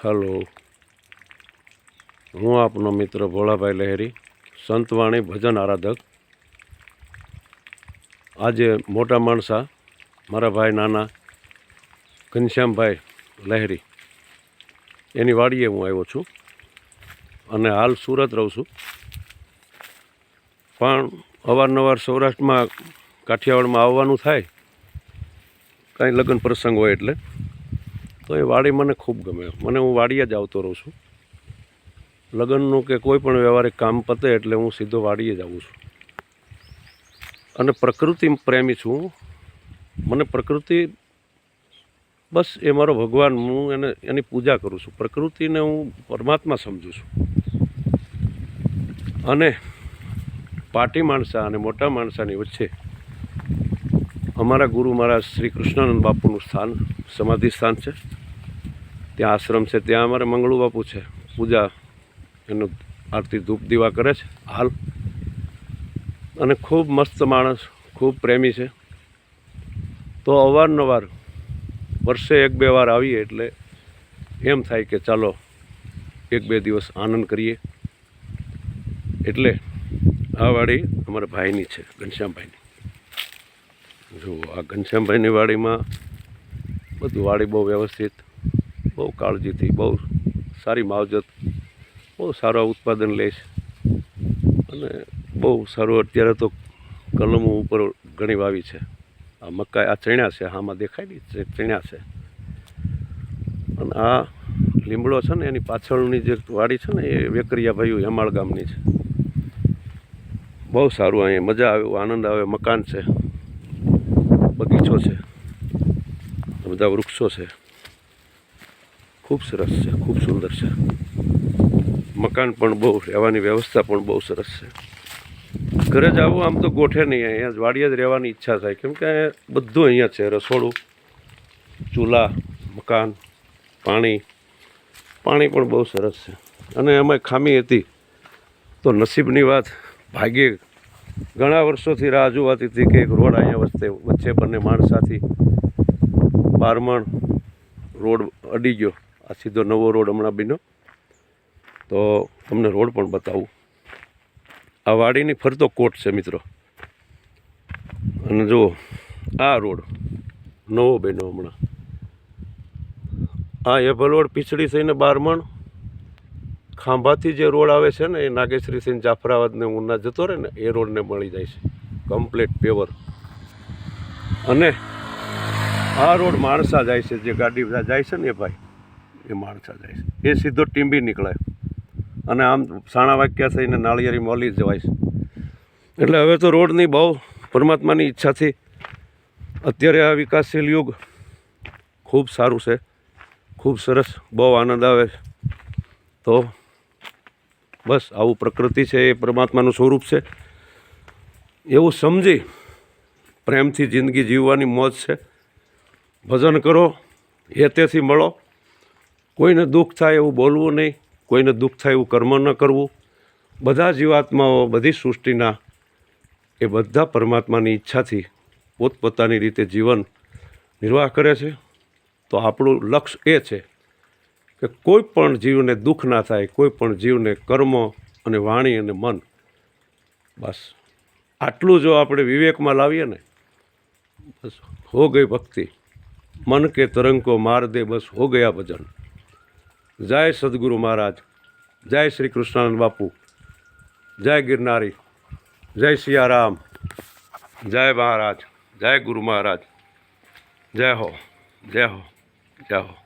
Hello. હું આપનો મિત્ર ભોળાભાઈ લહેરી, સંતવાણી ભજન આરાધક. આજે મોટા માણસા મારા ભાઈ નાના ઘનશ્યામભાઈ લહેરી, એની વાડીએ હું આવ્યો છું અને હાલ સુરત રહું છું. પણ અવારનવાર સૌરાષ્ટ્રમાં કાઠિયાવાડમાં આવવાનું થાય, કાંઈ લગ્ન પ્રસંગ હોય એટલે તો એ વાડી મને ખૂબ ગમે. મને હું વાડીએ જ આવતો રહું છું. લગ્નનું કે કોઈ પણ વ્યવહારિક કામ પતે એટલે હું સીધો વાડીએ જ આવું છું. અને પ્રકૃતિ પ્રેમી છું. મને પ્રકૃતિ બસ એ મારો ભગવાન. હું એને, એની પૂજા કરું છું. પ્રકૃતિને હું પરમાત્મા સમજું છું. અને પાટી માણસા અને મોટા માણસાની વચ્ચે અમારા ગુરુ મારા શ્રી કૃષ્ણાનંદ બાપુનું સ્થાન, સમાધિ સ્થાન છે. ત્યાં આશ્રમ છે, ત્યાં અમારે મંગળુ બાપુ છે, પૂજા, એનું આરતી ધૂપ દીવા કરે છે, હાલ. અને ખૂબ મસ્ત માણસ, ખૂબ પ્રેમી છે. તો અવારનવાર, વર્ષે એક બે વાર આવીએ એટલે એમ થાય કે ચાલો, એક બે દિવસ આનંદ કરીએ. એટલે આ વાડી અમારા ભાઈની છે, ઘનશ્યામભાઈની. જો આ ઘનશ્યામભાઈની વાડીમાં બધું વાડી બહુ વ્યવસ્થિત. બહુ કાળજીથી, બહુ સારી માવજત, બહુ સારા ઉત્પાદન લે છે. અને બહુ સારું અત્યારે તો કલમો ઉપર ઘણી વાવી છે. આ મકાઈ, આ ચણ્યા છે આમાં દેખાય નહીં ચણ્યા છે. અને આ લીમડો છે ને, એની પાછળની જે વાડી છે ને, એ વેકરિયા ભાઈઓ હેમાળ ગામની છે. બહુ સારું, અહીંયા મજા આવે આનંદ આવે, મકાન છે, બગીચો છે, બધા વૃક્ષો છે. ખૂબ સરસ છે, ખૂબ સુંદર છે. મકાન પણ બહુ, રહેવાની વ્યવસ્થા પણ બહુ સરસ છે. ઘરે જ આવું, આમ તો ગોઠે નહીં, અહીંયા જ વાડીએ જ રહેવાની ઈચ્છા થાય. કેમ કે બધું અહીંયા છે, રસોડું, ચૂલા, મકાન, પાણી. પાણી પણ બહુ સરસ છે. અને એમાં ખામી હતી તો નસીબની વાત ભાગ્યે ઘણા વર્ષોથી રાહ જોવાતી હતી કે એક રોડ અહીંયા વચ્ચે વચ્ચે બંને માણસાથી બારમણ રોડ અડી ગયો. આ સીધો નવો રોડ હમણાં બીનો તો તમને રોડ પણ બતાવું. આ વાડીની ફરતો કોટ છે મિત્રો. અને જુઓ, આ રોડ નવો બન્યો હમણાં. આ એભલોડ પીછડી થઈને બારમણ, ખાંભાથી જે રોડ આવે છે ને એ નાગેશ્રી થઈને જાફરાવાદને ઉના જતો રહે ને, એ રોડને મળી જાય છે. કમ્પ્લીટ પેવર અને આ રોડ માણસા જાય છે, જે ગાડી જાય છે ને એ ભાઈ. એ માણસા જાય છે એ સીધો ટીંબી નીકળે. અને આમ સાણા વાક્યા થઈને નાળિયેરી મોલી જવાય છે. એટલે હવે તો રોડની બહુ પરમાત્માની ઈચ્છાથી અત્યારે આ વિકાસશીલ યુગ ખૂબ સારું છે. ખૂબ સરસ, બહુ આનંદ આવે તો બસ આવું પ્રકૃતિ છે, એ પરમાત્માનું સ્વરૂપ છે. એવું સમજી પ્રેમથી જિંદગી જીવવાની મોજ છે. ભજન કરો, હેતેથી મળો. કોઈને દુઃખ થાય એવું બોલવું નહીં, કોઈને દુઃખ થાય એવું કર્મ ન કરવું. બધા જીવાત્માઓ, બધી સૃષ્ટિના એ બધા પરમાત્માની ઈચ્છાથી પોતપોતાની રીતે જીવન નિર્વાહ કરે છે. તો આપણું લક્ષ્ય એ છે કે કોઈ પણ જીવને દુઃખ ના થાય, કોઈ પણ જીવને કર્મ અને વાણી અને મન, બસ. આટલું જો આપણે વિવેકમાં લાવીએ ને, બસ હો ગઈ ભક્તિ. મન કે તરંકો માર દે, બસ હો ગયા ભજન. જય સદગુરુ મહારાજ. જય શ્રી કૃષ્ણાનંદ બાપુ. જય ગિરનારી. જય સિયારામ. જય મહારાજ. જય ગુરુ મહારાજ. જય હો. જય હો. જય હો.